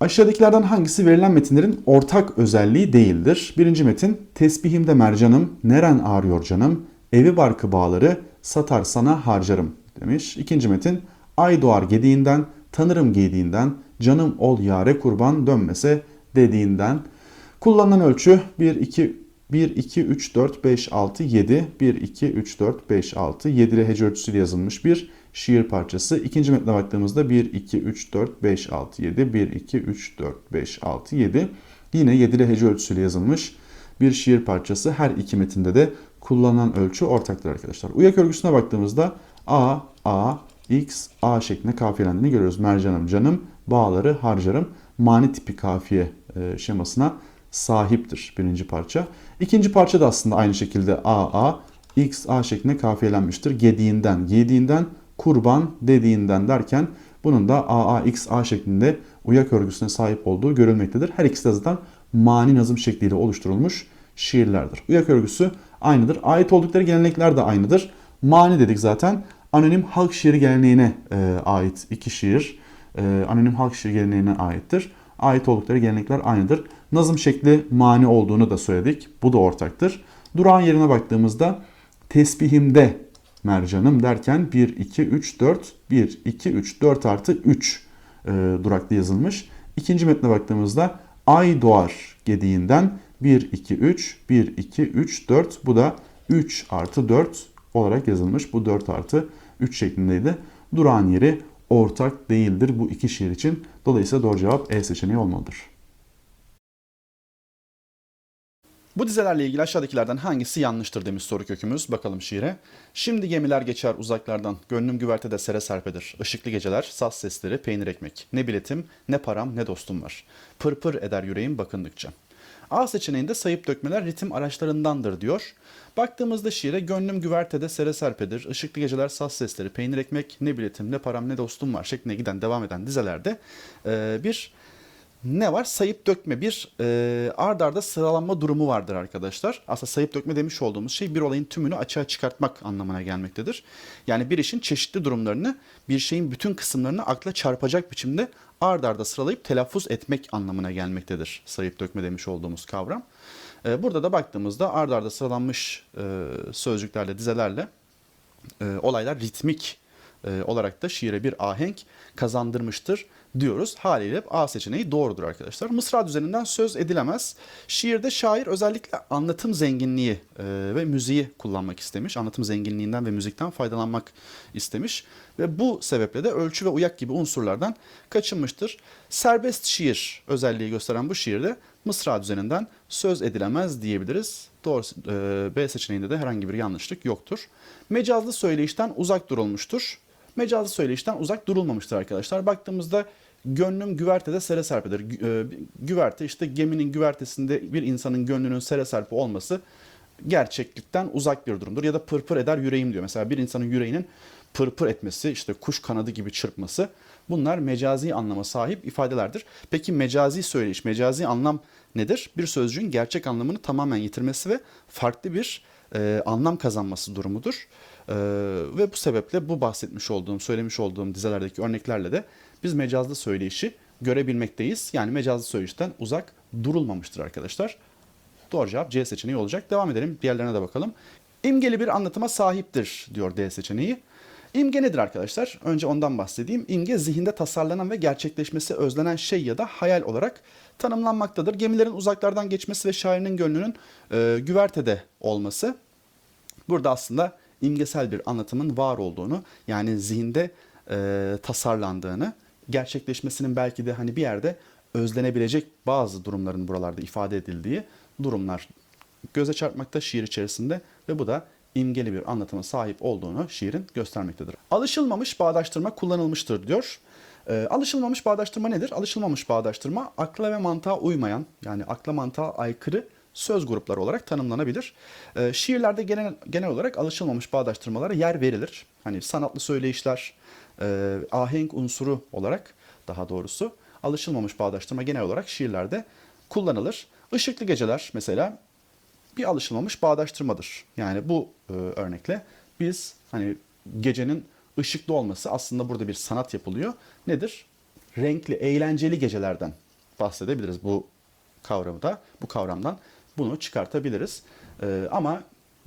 Aşağıdakilerden hangisi verilen metinlerin ortak özelliği değildir? Birinci metin, tesbihimde mercanım, neren ağrıyor canım, evi barkı bağları, satar sana harcarım demiş. İkinci metin, ay doğar gediğinden, tanırım giydiğinden, canım ol yare kurban dönmese dediğinden. Kullanılan ölçü 1, 2, 1, 2, 3, 4, 5, 6, 7. 1, 2, 3, 4, 5, 6. 7 ile hece ölçüsüyle yazılmış bir şiir parçası. İkinci metne baktığımızda 1, 2, 3, 4, 5, 6, 7. 1, 2, 3, 4, 5, 6, 7. Yine 7 ile hece ölçüsüyle yazılmış bir şiir parçası. Her iki metinde de kullanılan ölçü ortaktır arkadaşlar. Uyak örgüsüne baktığımızda A, A, X, A şeklinde kafiyelendiğini görüyoruz. Mercanım, canım, bağları, harcarım. Mani tipi kafiye e, şemasına sahiptir birinci parça. İkinci parça da aslında aynı şekilde A, A, X, A şeklinde kafiyelenmiştir. Gediğinden, yediğinden, kurban dediğinden derken bunun da A, A, X, A şeklinde uyak örgüsüne sahip olduğu görülmektedir. Her ikisi de zaten mani nazım şekliyle oluşturulmuş şiirlerdir. Uyak örgüsü aynıdır. Ait oldukları gelenekler de aynıdır. Mani dedik zaten. Anonim halk şiiri geleneğine e, ait iki şiir. E, anonim halk şiir geleneğine aittir. Ait oldukları gelenekler aynıdır. Nazım şekli mani olduğunu da söyledik. Bu da ortaktır. Durağın yerine baktığımızda tesbihimde mercanım derken 1, 2, 3, 4, 1, 2, 3, 4 artı 3 e, durakta yazılmış. İkinci metne baktığımızda ay doğar gediğinden 1, 2, 3, 1, 2, 3, 4 bu da 3 artı 4 olarak yazılmış. Bu 4 artı 3 şeklindeydi. Durağın yeri ortak değildir bu iki şiir için. Dolayısıyla doğru cevap E seçeneği olmalıdır. Bu dizelerle ilgili aşağıdakilerden hangisi yanlıştır demiş soru kökümüz. Bakalım şiire. Şimdi gemiler geçer uzaklardan. Gönlüm güvertede sere serpedir. Işıklı geceler, saz sesleri, peynir ekmek. Ne biletim, ne param, ne dostum var. Pırpır eder yüreğim bakındıkça. A seçeneğinde sayıp dökmeler ritim araçlarındandır diyor. Baktığımızda şiire gönlüm güvertede sere serpedir. Işıklı geceler, saz sesleri, peynir ekmek, ne biletim, ne param, ne dostum var şeklinde giden devam eden dizelerde bir ne var? Sayıp dökme bir e, ard arda sıralanma durumu vardır arkadaşlar. Aslında sayıp dökme demiş olduğumuz şey bir olayın tümünü açığa çıkartmak anlamına gelmektedir. Yani bir işin çeşitli durumlarını, bir şeyin bütün kısımlarını akla çarpacak biçimde ard arda sıralayıp telaffuz etmek anlamına gelmektedir. Sayıp dökme demiş olduğumuz kavram. E, burada da baktığımızda ard arda sıralanmış e, sözcüklerle, dizelerle e, olaylar ritmik e, olarak da şiire bir ahenk kazandırmıştır diyoruz. Haliyle A seçeneği doğrudur arkadaşlar. Mısra düzeninden söz edilemez. Şiirde şair özellikle anlatım zenginliği e, ve müziği kullanmak istemiş. Anlatım zenginliğinden ve müzikten faydalanmak istemiş. Ve bu sebeple de ölçü ve uyak gibi unsurlardan kaçınmıştır. Serbest şiir özelliği gösteren bu şiirde Mısra düzeninden söz edilemez diyebiliriz. Doğru e, B seçeneğinde de herhangi bir yanlışlık yoktur. Mecazlı söyleyişten uzak durulmuştur. Mecazlı söyleyişten uzak durulmamıştır arkadaşlar. Baktığımızda gönlüm güvertede sere serpedir. E, Güverte işte geminin güvertesinde bir insanın gönlünün sere serpe olması gerçeklikten uzak bir durumdur. Ya da pırpır eder yüreğim diyor. Mesela bir insanın yüreğinin pırpır etmesi, işte kuş kanadı gibi çırpması bunlar mecazi anlama sahip ifadelerdir. Peki mecazi söyleyiş, mecazi anlam nedir? Bir sözcüğün gerçek anlamını tamamen yitirmesi ve farklı bir e, anlam kazanması durumudur. E, ve bu sebeple bu bahsetmiş olduğum, söylemiş olduğum dizelerdeki örneklerle de biz mecazlı söyleyişi görebilmekteyiz. Yani mecazlı söyleyişten uzak durulmamıştır arkadaşlar. Doğru cevap C seçeneği olacak. Devam edelim. Diğerlerine de bakalım. İmgeli bir anlatıma sahiptir diyor D seçeneği. İmge nedir arkadaşlar? Önce ondan bahsedeyim. İmge zihinde tasarlanan ve gerçekleşmesi özlenen şey ya da hayal olarak tanımlanmaktadır. Gemilerin uzaklardan geçmesi ve şairin gönlünün e, güvertede olması. Burada aslında imgesel bir anlatımın var olduğunu yani zihinde e, tasarlandığını gerçekleşmesinin belki de hani bir yerde özlenebilecek bazı durumların buralarda ifade edildiği durumlar göze çarpmakta şiir içerisinde ve bu da imgeli bir anlatıma sahip olduğunu şiirin göstermektedir. Alışılmamış bağdaştırma kullanılmıştır diyor. Ee, alışılmamış bağdaştırma nedir? Alışılmamış bağdaştırma akla ve mantığa uymayan yani akla mantığa aykırı söz grupları olarak tanımlanabilir. Ee, şiirlerde genel, genel olarak alışılmamış bağdaştırmalara yer verilir. Hani sanatlı söyleyişler, e, ahenk unsuru olarak daha doğrusu alışılmamış bağdaştırma genel olarak şiirlerde kullanılır. Işıklı geceler mesela bir alışılmamış bağdaştırmadır. Yani bu e, örnekle biz hani gecenin ışıklı olması aslında burada bir sanat yapılıyor. Nedir? Renkli, eğlenceli gecelerden bahsedebiliriz bu kavramı da, bu kavramdan bunu çıkartabiliriz. Ee, ama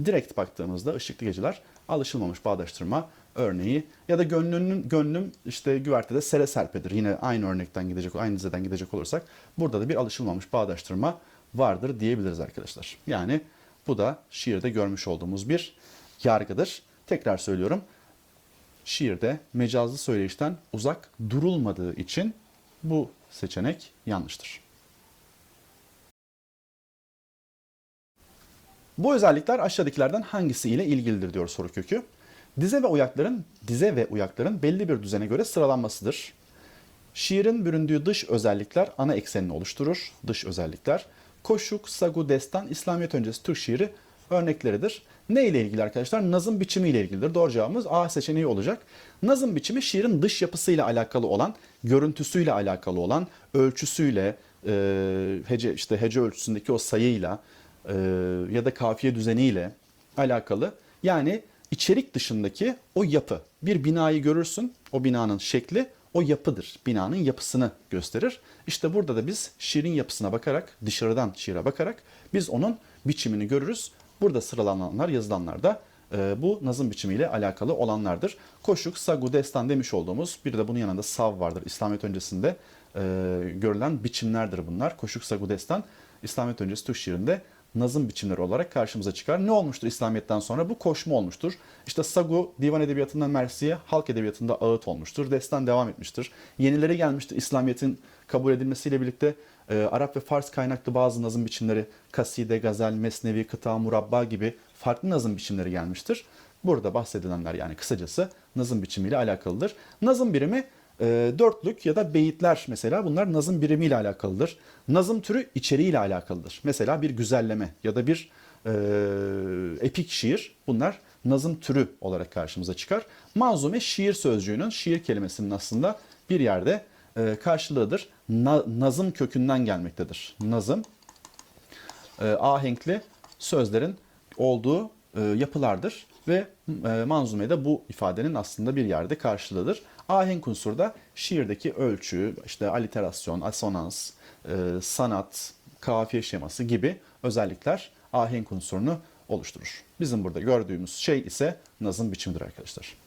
direkt baktığımızda ışıklı geceler alışılmamış bağdaştırma örneği ya da gönlünün gönlüm işte güvertede sere serpedir. Yine aynı örnekten gidecek, aynı dizeden gidecek olursak burada da bir alışılmamış bağdaştırma vardır diyebiliriz arkadaşlar. Yani bu da şiirde görmüş olduğumuz bir yargıdır. Tekrar söylüyorum. Şiirde mecazlı söyleyişten uzak durulmadığı için bu seçenek yanlıştır. Bu özellikler aşağıdakilerden hangisi ile ilgilidir diyor soru kökü. Dize ve uyakların dize ve uyakların belli bir düzene göre sıralanmasıdır. Şiirin büründüğü dış özellikler ana eksenini oluşturur. Dış özellikler. Koşuk, sagu, destan, İslamiyet öncesi Türk şiiri örnekleridir. Ne ile ilgili arkadaşlar? Nazım biçimi ile ilgilidir. Doğru cevabımız A seçeneği olacak. Nazım biçimi şiirin dış yapısıyla alakalı olan, görüntüsüyle alakalı olan, ölçüsüyle, e, hece işte hece ölçüsündeki o sayıyla e, ya da kafiye düzeniyle alakalı. Yani içerik dışındaki o yapı. Bir binayı görürsün, o binanın şekli o yapıdır. Binanın yapısını gösterir. İşte burada da biz şiirin yapısına bakarak, dışarıdan şiire bakarak biz onun biçimini görürüz. Burada sıralananlar, yazılanlar da e, bu nazım biçimiyle alakalı olanlardır. Koşuk, sagu, destan demiş olduğumuz bir de bunun yanında sav vardır. İslamiyet öncesinde e, görülen biçimlerdir bunlar. Koşuk, sagu, destan İslamiyet öncesi Türk şiirinde nazım biçimleri olarak karşımıza çıkar. Ne olmuştur İslamiyet'ten sonra? Bu koşma olmuştur. İşte Sagu divan edebiyatından Mersiye, halk edebiyatında ağıt olmuştur. Destan devam etmiştir. Yenileri gelmiştir İslamiyet'in kabul edilmesiyle birlikte e, Arap ve Fars kaynaklı bazı nazım biçimleri, kaside, gazel, mesnevi, kıta, murabba gibi farklı nazım biçimleri gelmiştir. Burada bahsedilenler yani kısacası nazım biçimiyle alakalıdır. Nazım birimi e, dörtlük ya da beyitler mesela bunlar nazım birimiyle alakalıdır. Nazım türü içeriğiyle alakalıdır. Mesela bir güzelleme ya da bir e, epik şiir bunlar nazım türü olarak karşımıza çıkar. Manzume şiir sözcüğünün, şiir kelimesinin aslında bir yerde e, karşılığıdır. Na, nazım kökünden gelmektedir. Nazım e, ahenkli sözlerin olduğu e, yapılardır ve e, manzumede bu ifadenin aslında bir yerde karşılığıdır. Ahenk unsuru da şiirdeki ölçü, işte aliterasyon, asonans, e, sanat, kafiye şeması gibi özellikler ahenk unsurunu oluşturur. Bizim burada gördüğümüz şey ise nazım biçimidir arkadaşlar.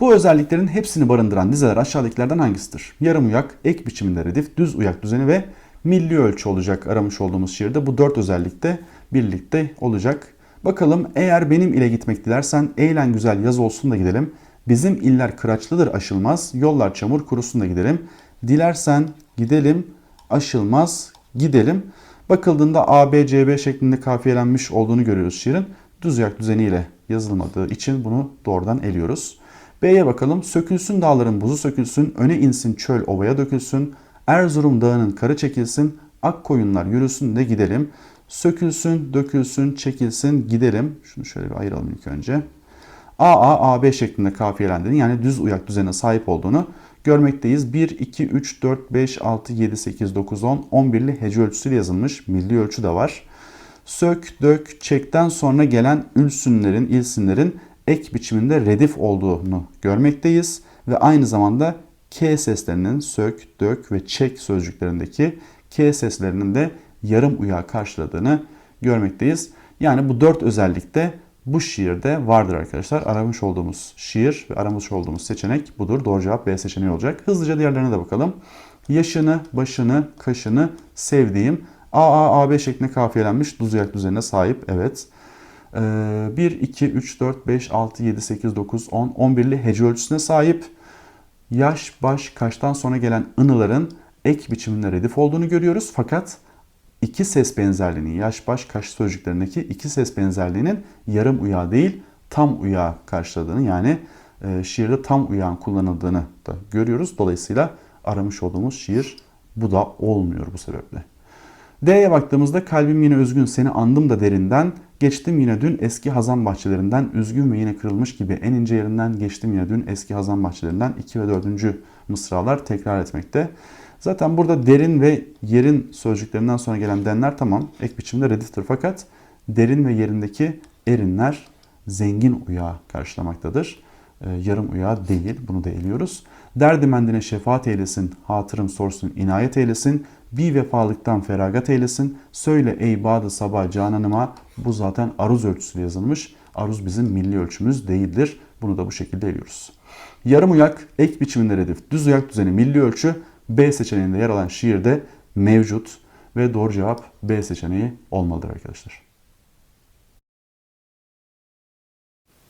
Bu özelliklerin hepsini barındıran dizeler aşağıdakilerden hangisidir? Yarım uyak, ek biçiminde redif, düz uyak düzeni ve milli ölçü olacak aramış olduğumuz şiirde. Bu dört özellik de birlikte olacak. Bakalım eğer benim ile gitmek dilersen eğlen güzel yaz olsun da gidelim. Bizim iller kıraçlıdır aşılmaz, yollar çamur kurusun da gidelim. Dilersen gidelim, aşılmaz gidelim. Bakıldığında A, B, C, B şeklinde kafiyelenmiş olduğunu görüyoruz şiirin. Düz uyak düzeniyle yazılmadığı için bunu doğrudan eliyoruz. B'ye bakalım. Sökülsün dağların buzu sökülsün, öne insin çöl ovaya dökülsün, Erzurum dağının karı çekilsin, ak koyunlar yürüsün de gidelim. Sökülsün, dökülsün, çekilsin, gidelim. Şunu şöyle bir ayıralım ilk önce. AA, AB şeklinde kafiyelendiğini yani düz uyak düzenine sahip olduğunu görmekteyiz. 1, 2, 3, 4, 5, 6, 7, 8, 9, 10, 11'li hece ölçüsüyle yazılmış. Milli ölçü de var. Sök, dök, çekten sonra gelen ülsünlerin, ilsinlerin ek biçiminde redif olduğunu görmekteyiz. Ve aynı zamanda K seslerinin sök, dök ve çek sözcüklerindeki K seslerinin de yarım uyağı karşıladığını görmekteyiz. Yani bu dört özellik de bu şiirde vardır arkadaşlar. Aramış olduğumuz şiir ve aramış olduğumuz seçenek budur. Doğru cevap B seçeneği olacak. Hızlıca diğerlerine de bakalım. Yaşını, başını, kaşını sevdiğim AA, AB şeklinde kafiyelenmiş düz uyak düzenine sahip. Evet. Ee, 1, 2, 3, 4, 5, 6, 7, 8, 9, 10, 11'li hece ölçüsüne sahip. Yaş, baş, kaştan sonra gelen ınıların ek biçiminde redif olduğunu görüyoruz. Fakat iki ses benzerliğinin, yaş, baş, kaş sözcüklerindeki iki ses benzerliğinin yarım uyağı değil tam uyağı karşıladığını yani e, şiirde tam uyağın kullanıldığını da görüyoruz. Dolayısıyla aramış olduğumuz şiir bu da olmuyor bu sebeple. D'ye baktığımızda kalbim yine üzgün seni andım da derinden geçtim yine dün eski hazan bahçelerinden üzgün ve yine kırılmış gibi en ince yerinden geçtim yine dün eski hazan bahçelerinden 2 ve 4. mısralar tekrar etmekte. Zaten burada derin ve yerin sözcüklerinden sonra gelen denler tamam ek biçimde rediftir fakat derin ve yerindeki erinler zengin uyağı karşılamaktadır. e, yarım uyağı değil. Bunu da eliyoruz. Derdimendine şefaat eylesin, hatırım sorsun, inayet eylesin. Bir vefalıktan feragat eylesin. Söyle ey badı sabah cananıma. Bu zaten aruz ölçüsüyle yazılmış. Aruz bizim milli ölçümüz değildir. Bunu da bu şekilde eliyoruz. Yarım uyak, ek biçiminde redif, düz uyak düzeni milli ölçü B seçeneğinde yer alan şiirde mevcut ve doğru cevap B seçeneği olmalıdır arkadaşlar.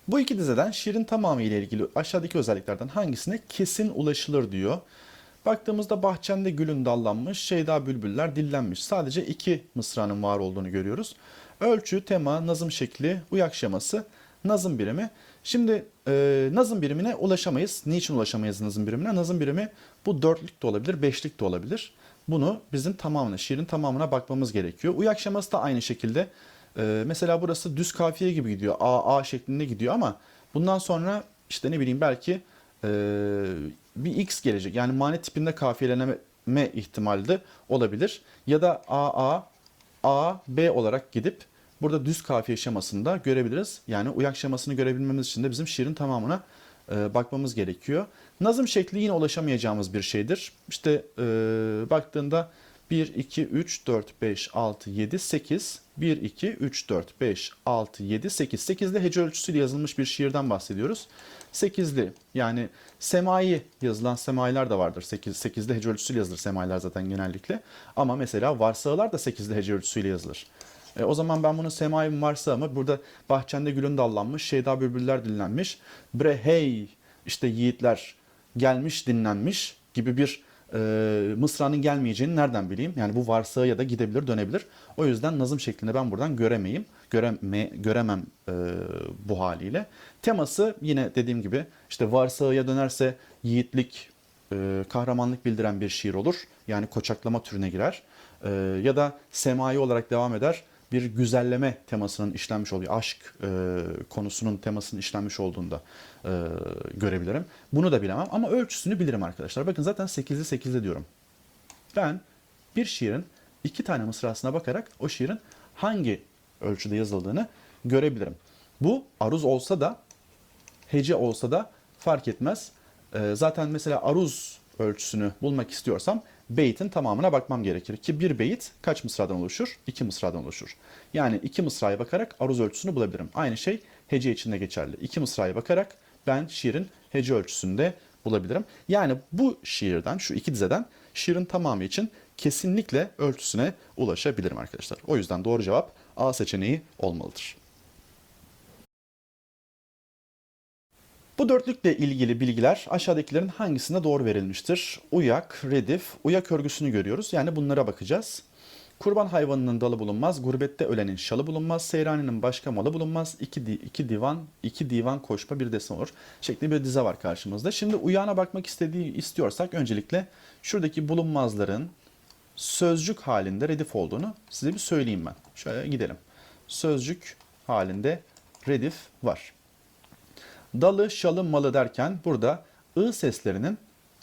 Bu iki dizeden şiirin tamamı ile ilgili aşağıdaki özelliklerden hangisine kesin ulaşılır diyor. Baktığımızda bahçende gülün dallanmış, şeyda bülbüller dillenmiş. Sadece iki mısranın var olduğunu görüyoruz. Ölçü, tema, nazım şekli, uyak şeması, nazım birimi. Şimdi e, nazım birimine ulaşamayız. Niçin ulaşamayız nazım birimine? Nazım birimi bu dörtlük de olabilir, beşlik de olabilir. Bunu bizim tamamına, şiirin tamamına bakmamız gerekiyor. Uyak şeması da aynı şekilde. Ee, mesela burası düz kafiye gibi gidiyor. A, A şeklinde gidiyor ama bundan sonra işte ne bileyim belki e, bir X gelecek. Yani mane tipinde kafiyelenme ihtimali de olabilir. Ya da A, A, A, B olarak gidip burada düz kafiye şemasında görebiliriz. Yani uyak şemasını görebilmemiz için de bizim şiirin tamamına e, bakmamız gerekiyor. Nazım şekli yine ulaşamayacağımız bir şeydir. İşte e, baktığında 1, 2, 3, 4, 5, 6, 7, 8. 1, 2, 3, 4, 5, 6, 7, 8. 8'li hece ölçüsüyle yazılmış bir şiirden bahsediyoruz. 8'li yani semai yazılan semailer de vardır. 8, 8'li hece ölçüsüyle yazılır semailer zaten genellikle. Ama mesela varsağılar da 8'li hece ölçüsüyle yazılır. E, o zaman ben bunun semai mi varsa mı burada bahçende gülün dallanmış, şeyda bülbüller dinlenmiş. Bre hey işte yiğitler gelmiş dinlenmiş gibi bir e, mısranın gelmeyeceğini nereden bileyim? Yani bu varsağı ya da gidebilir dönebilir. O yüzden nazım şeklinde ben buradan göremeyim. Göreme, göremem e, bu haliyle. Teması yine dediğim gibi işte varsağıya dönerse yiğitlik, e, kahramanlık bildiren bir şiir olur. Yani koçaklama türüne girer. E, ya da semai olarak devam eder bir güzelleme temasının işlenmiş olduğu, aşk e, konusunun temasının işlenmiş olduğunda e, görebilirim. Bunu da bilemem ama ölçüsünü bilirim arkadaşlar. Bakın zaten 8'li 8'li diyorum. Ben bir şiirin iki tane mısrasına bakarak o şiirin hangi ölçüde yazıldığını görebilirim. Bu aruz olsa da hece olsa da fark etmez. E, zaten mesela aruz ölçüsünü bulmak istiyorsam beytin tamamına bakmam gerekir. Ki bir beyit kaç mısradan oluşur? İki mısradan oluşur. Yani iki mısraya bakarak aruz ölçüsünü bulabilirim. Aynı şey hece için de geçerli. İki mısraya bakarak ben şiirin hece ölçüsünü de bulabilirim. Yani bu şiirden, şu iki dizeden şiirin tamamı için kesinlikle ölçüsüne ulaşabilirim arkadaşlar. O yüzden doğru cevap A seçeneği olmalıdır. Bu dörtlükle ilgili bilgiler aşağıdakilerin hangisinde doğru verilmiştir? Uyak, redif, uyak örgüsünü görüyoruz. Yani bunlara bakacağız. Kurban hayvanının dalı bulunmaz, gurbette ölenin şalı bulunmaz, seyraninin başka malı bulunmaz, iki, di- iki divan, iki divan koşma bir desen olur. Şeklinde bir dize var karşımızda. Şimdi uyağına bakmak istediği istiyorsak öncelikle şuradaki bulunmazların sözcük halinde redif olduğunu size bir söyleyeyim ben. Şöyle gidelim. Sözcük halinde redif var. Dalı, şalı, malı derken burada ı seslerinin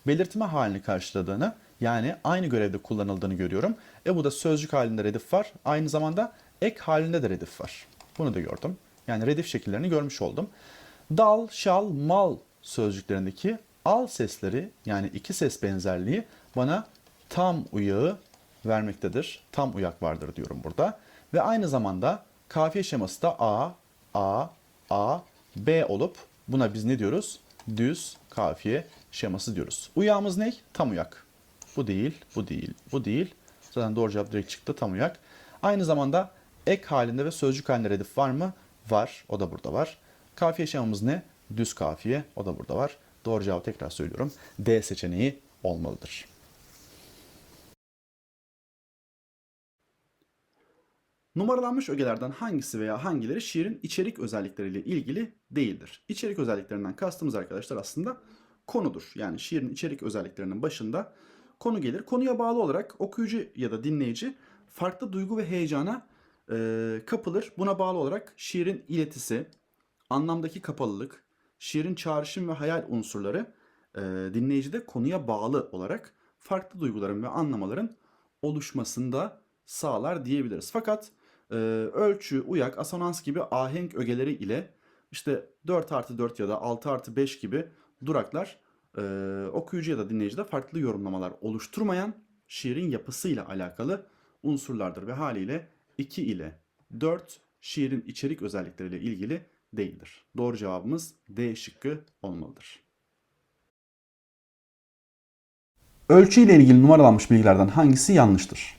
belirtme halini karşıladığını yani aynı görevde kullanıldığını görüyorum. E bu da sözcük halinde redif var. Aynı zamanda ek halinde de redif var. Bunu da gördüm. Yani redif şekillerini görmüş oldum. Dal, şal, mal sözcüklerindeki al sesleri yani iki ses benzerliği bana tam uyağı vermektedir. Tam uyak vardır diyorum burada. Ve aynı zamanda kafiye şeması da A, A, A, B olup buna biz ne diyoruz? Düz kafiye şeması diyoruz. Uyağımız ne? Tam uyak. Bu değil, bu değil, bu değil. Zaten doğru cevap direkt çıktı tam uyak. Aynı zamanda ek halinde ve sözcük halinde redif var mı? Var. O da burada var. Kafiye şemamız ne? Düz kafiye. O da burada var. Doğru cevabı tekrar söylüyorum. D seçeneği olmalıdır. Numaralanmış ögelerden hangisi veya hangileri şiirin içerik özellikleriyle ilgili değildir? İçerik özelliklerinden kastımız arkadaşlar aslında konudur. Yani şiirin içerik özelliklerinin başında konu gelir. Konuya bağlı olarak okuyucu ya da dinleyici farklı duygu ve heyecana e, kapılır. Buna bağlı olarak şiirin iletisi, anlamdaki kapalılık, şiirin çağrışım ve hayal unsurları e, dinleyicide konuya bağlı olarak farklı duyguların ve anlamaların oluşmasında sağlar diyebiliriz. Fakat e, ölçü, uyak, asonans gibi ahenk ögeleri ile işte 4 artı 4 ya da 6 artı 5 gibi duraklar e, okuyucu ya da dinleyicide farklı yorumlamalar oluşturmayan şiirin yapısıyla alakalı unsurlardır ve haliyle 2 ile 4 şiirin içerik özellikleriyle ilgili değildir. Doğru cevabımız D şıkkı olmalıdır. Ölçü ile ilgili numaralanmış bilgilerden hangisi yanlıştır?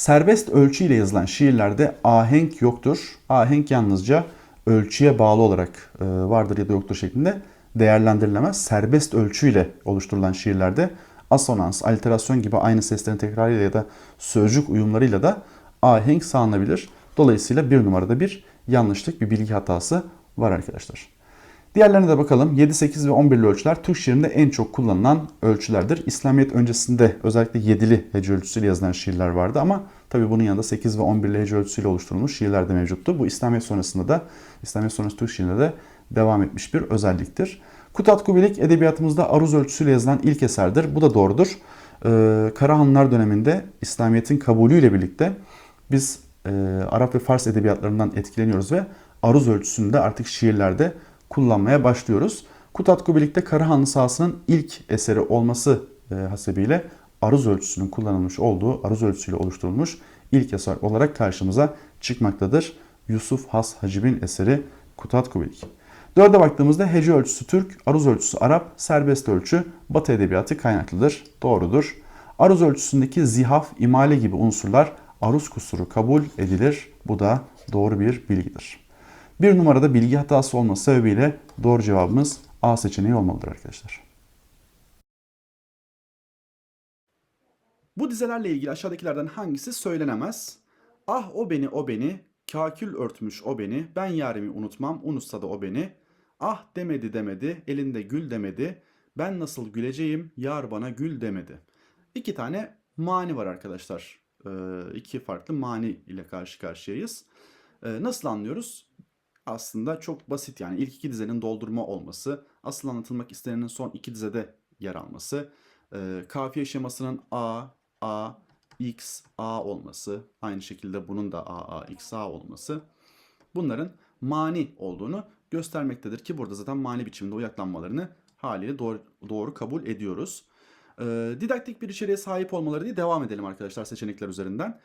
Serbest ölçü ile yazılan şiirlerde ahenk yoktur. Ahenk yalnızca ölçüye bağlı olarak e, vardır ya da yoktur şeklinde değerlendirilemez. Serbest ölçüyle oluşturulan şiirlerde asonans, alterasyon gibi aynı seslerin tekrarıyla ya da sözcük uyumlarıyla da ahenk sağlanabilir. Dolayısıyla bir numarada bir yanlışlık, bir bilgi hatası var arkadaşlar. Diğerlerine de bakalım. 7, 8 ve 11'li ölçüler Türk şiirinde en çok kullanılan ölçülerdir. İslamiyet öncesinde özellikle 7'li hece ölçüsüyle yazılan şiirler vardı ama tabi bunun yanında 8 ve 11'li hece ölçüsüyle oluşturulmuş şiirler de mevcuttu. Bu İslamiyet sonrasında da İslamiyet sonrası Türk şiirinde de devam etmiş bir özelliktir. Kutat Kubilik edebiyatımızda aruz ölçüsüyle yazılan ilk eserdir. Bu da doğrudur. Ee, Karahanlılar döneminde İslamiyet'in kabulüyle birlikte biz e, Arap ve Fars edebiyatlarından etkileniyoruz ve aruz ölçüsünde artık şiirlerde kullanmaya başlıyoruz. Kutat Kubilik'te Karahanlı sahasının ilk eseri olması e, hasebiyle aruz ölçüsünün kullanılmış olduğu, aruz ölçüsüyle oluşturulmuş ilk eser olarak karşımıza çıkmaktadır. Yusuf Has Hacib'in eseri Kutat Kubilik. Dörde baktığımızda hece ölçüsü Türk, aruz ölçüsü Arap, serbest ölçü Batı edebiyatı kaynaklıdır. Doğrudur. Aruz ölçüsündeki zihaf, imale gibi unsurlar aruz kusuru kabul edilir. Bu da doğru bir bilgidir. Bir numarada bilgi hatası olması sebebiyle doğru cevabımız A seçeneği olmalıdır arkadaşlar. Bu dizelerle ilgili aşağıdakilerden hangisi söylenemez? Ah o beni o beni, kakül örtmüş o beni, ben yarimi unutmam, unutsa da o beni. Ah demedi demedi, elinde gül demedi, ben nasıl güleceğim, yar bana gül demedi. İki tane mani var arkadaşlar. Ee, iki farklı mani ile karşı karşıyayız. Ee, nasıl anlıyoruz? Aslında çok basit yani ilk iki dizenin doldurma olması, asıl anlatılmak istenenin son iki dizede yer alması, e, kafiye şemasının A, A, X, A olması, aynı şekilde bunun da A, A, X, A olması bunların mani olduğunu göstermektedir ki burada zaten mani biçiminde uyaklanmalarını haliyle doğru, doğru kabul ediyoruz. Ee, didaktik bir içeriğe sahip olmaları diye devam edelim arkadaşlar seçenekler üzerinden.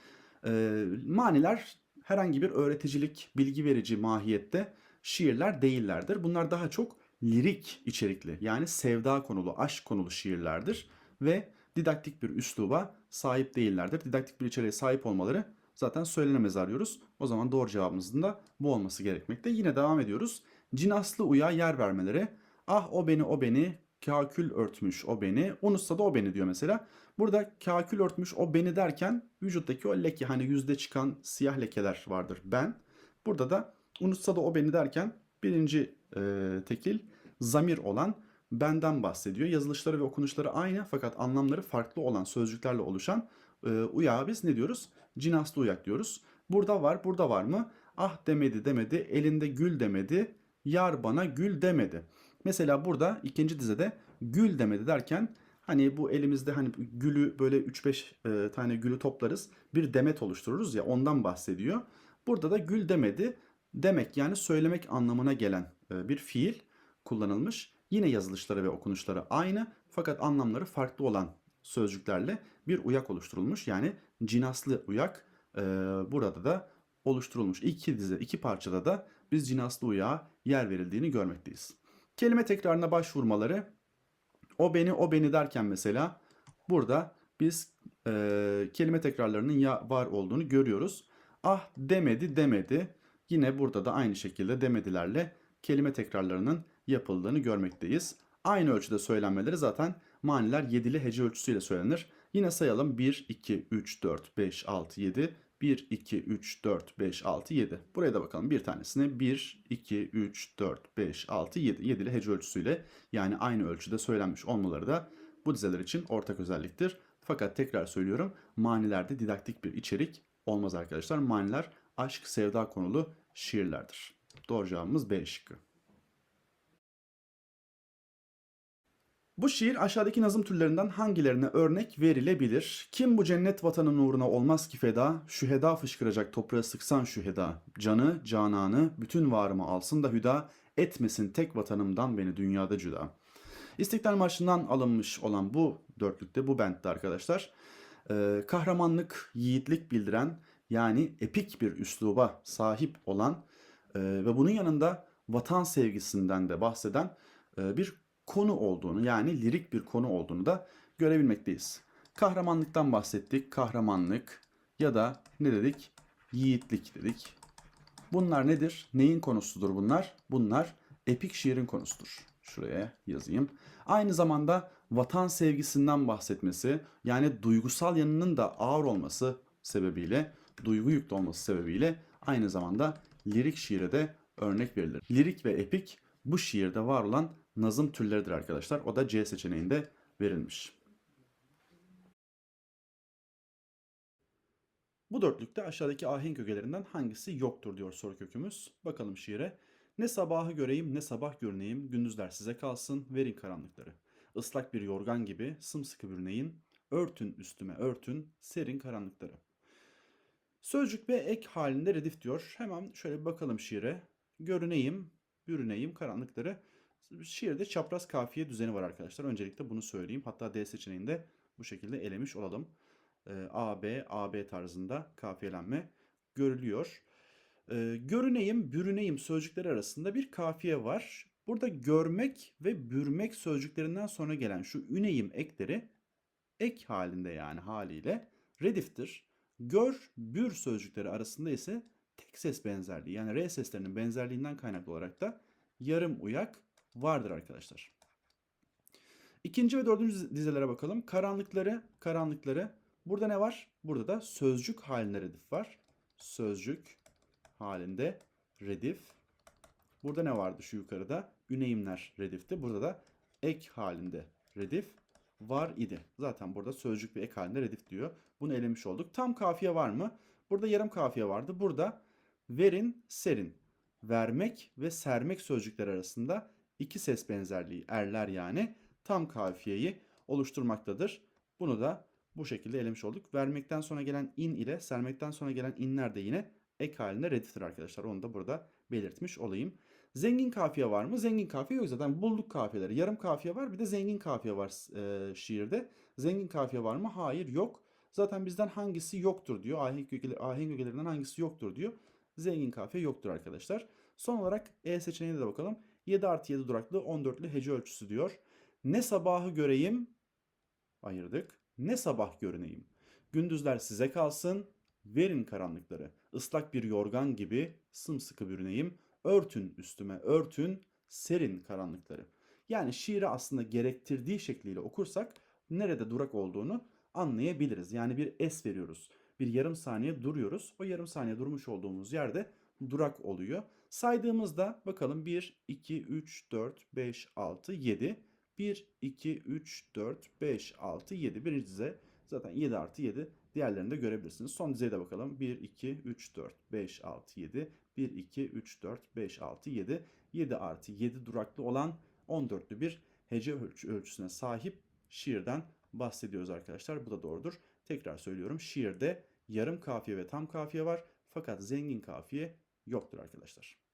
Ee, maniler herhangi bir öğreticilik, bilgi verici mahiyette şiirler değillerdir. Bunlar daha çok lirik içerikli yani sevda konulu, aşk konulu şiirlerdir ve didaktik bir üsluba sahip değillerdir. Didaktik bir içeriğe sahip olmaları zaten söylenemez arıyoruz. O zaman doğru cevabımızın da bu olması gerekmekte. Yine devam ediyoruz. Cinaslı uya yer vermeleri. Ah o beni o beni, kakül örtmüş o beni, unutsa da o beni diyor mesela. Burada kakül örtmüş o beni derken vücuttaki o leke hani yüzde çıkan siyah lekeler vardır ben. Burada da unutsa da o beni derken birinci e, tekil zamir olan benden bahsediyor. Yazılışları ve okunuşları aynı fakat anlamları farklı olan sözcüklerle oluşan e, uyağa biz ne diyoruz? Cinaslı uyak diyoruz. Burada var, burada var mı? Ah demedi demedi, elinde gül demedi, yar bana gül demedi. Mesela burada ikinci dizede gül demedi derken hani bu elimizde hani gülü böyle 3-5 e, tane gülü toplarız. Bir demet oluştururuz ya ondan bahsediyor. Burada da gül demedi demek yani söylemek anlamına gelen e, bir fiil kullanılmış. Yine yazılışları ve okunuşları aynı fakat anlamları farklı olan sözcüklerle bir uyak oluşturulmuş. Yani cinaslı uyak e, burada da oluşturulmuş. İki dize, iki parçada da biz cinaslı uyağa yer verildiğini görmekteyiz. Kelime tekrarına başvurmaları o beni o beni derken mesela burada biz e, kelime tekrarlarının ya var olduğunu görüyoruz. Ah demedi demedi. Yine burada da aynı şekilde demedilerle kelime tekrarlarının yapıldığını görmekteyiz. Aynı ölçüde söylenmeleri zaten maniler yedili hece ölçüsüyle söylenir. Yine sayalım 1, 2, 3, 4, 5, 6, 7. 1, 2, 3, 4, 5, 6, 7. Buraya da bakalım bir tanesine 1, 2, 3, 4, 5, 6, 7. Yedili hece ölçüsüyle yani aynı ölçüde söylenmiş olmaları da bu dizeler için ortak özelliktir. Fakat tekrar söylüyorum manilerde didaktik bir içerik olmaz arkadaşlar. Maniler aşk, sevda konulu şiirlerdir. Doğru cevabımız B şıkkı. Bu şiir aşağıdaki nazım türlerinden hangilerine örnek verilebilir? Kim bu cennet vatanın uğruna olmaz ki feda, şüheda fışkıracak toprağı sıksan şüheda, canı, cananı, bütün varımı alsın da hüda, Etmesin tek vatanımdan beni dünyada cüda. İstiklal Marşı'ndan alınmış olan bu dörtlükte, bu bentte arkadaşlar e, kahramanlık, yiğitlik bildiren yani epik bir üsluba sahip olan e, ve bunun yanında vatan sevgisinden de bahseden e, bir konu olduğunu yani lirik bir konu olduğunu da görebilmekteyiz. Kahramanlıktan bahsettik. Kahramanlık ya da ne dedik? Yiğitlik dedik. Bunlar nedir? Neyin konusudur bunlar? Bunlar epik şiirin konusudur. Şuraya yazayım. Aynı zamanda vatan sevgisinden bahsetmesi, yani duygusal yanının da ağır olması sebebiyle, duygu yüklü olması sebebiyle aynı zamanda lirik şiire de örnek verilir. Lirik ve epik bu şiirde var olan nazım türleridir arkadaşlar. O da C seçeneğinde verilmiş. Bu dörtlükte aşağıdaki ahenk ögelerinden hangisi yoktur diyor soru kökümüz. Bakalım şiire. Ne sabahı göreyim ne sabah görüneyim, gündüzler size kalsın, verin karanlıkları. Islak bir yorgan gibi sımsıkı bürüneyin, örtün üstüme örtün, serin karanlıkları. Sözcük ve ek halinde redif diyor. Hemen şöyle bakalım şiire. Görüneyim, bürüneyim, karanlıkları. Şiirde çapraz kafiye düzeni var arkadaşlar. Öncelikle bunu söyleyeyim. Hatta D seçeneğinde bu şekilde elemiş olalım. Ee, A, B, A, B tarzında kafiyelenme görülüyor. Ee, görüneyim, bürüneyim sözcükleri arasında bir kafiye var. Burada görmek ve bürmek sözcüklerinden sonra gelen şu üneyim ekleri ek halinde yani haliyle rediftir. Gör, bür sözcükleri arasında ise tek ses benzerliği yani R seslerinin benzerliğinden kaynaklı olarak da yarım uyak vardır arkadaşlar. İkinci ve dördüncü dizelere bakalım. Karanlıkları, karanlıkları. Burada ne var? Burada da sözcük halinde redif var. Sözcük halinde redif. Burada ne vardı şu yukarıda? Üneyimler redifti. Burada da ek halinde redif var idi. Zaten burada sözcük ve ek halinde redif diyor. Bunu elemiş olduk. Tam kafiye var mı? Burada yarım kafiye vardı. Burada verin, serin. Vermek ve sermek sözcükler arasında iki ses benzerliği erler yani tam kafiyeyi oluşturmaktadır. Bunu da bu şekilde elemiş olduk. Vermekten sonra gelen in ile sermekten sonra gelen inler de yine ek halinde rediftir arkadaşlar. Onu da burada belirtmiş olayım. Zengin kafiye var mı? Zengin kafiye yok zaten bulduk kafiyeleri. Yarım kafiye var bir de zengin kafiye var e, şiirde. Zengin kafiye var mı? Hayır yok. Zaten bizden hangisi yoktur diyor. Ahenk, ahenk ögelerinden hangisi yoktur diyor. Zengin kafiye yoktur arkadaşlar. Son olarak E seçeneğine de bakalım. 7 artı 7 duraklı 14'lü hece ölçüsü diyor. Ne sabahı göreyim ayırdık. Ne sabah görüneyim. Gündüzler size kalsın. Verin karanlıkları. Islak bir yorgan gibi sımsıkı bürüneyim. Örtün üstüme örtün serin karanlıkları. Yani şiiri aslında gerektirdiği şekliyle okursak nerede durak olduğunu anlayabiliriz. Yani bir es veriyoruz. Bir yarım saniye duruyoruz. O yarım saniye durmuş olduğumuz yerde durak oluyor. Saydığımızda bakalım 1, 2, 3, 4, 5, 6, 7. 1, 2, 3, 4, 5, 6, 7. Birinci dize zaten 7 artı 7. Diğerlerini de görebilirsiniz. Son dizeye de bakalım. 1, 2, 3, 4, 5, 6, 7. 1, 2, 3, 4, 5, 6, 7. 7 artı 7 duraklı olan 14'lü bir hece ölçü, ölçüsüne sahip şiirden bahsediyoruz arkadaşlar. Bu da doğrudur. Tekrar söylüyorum. Şiirde yarım kafiye ve tam kafiye var. Fakat zengin kafiye yoktur arkadaşlar.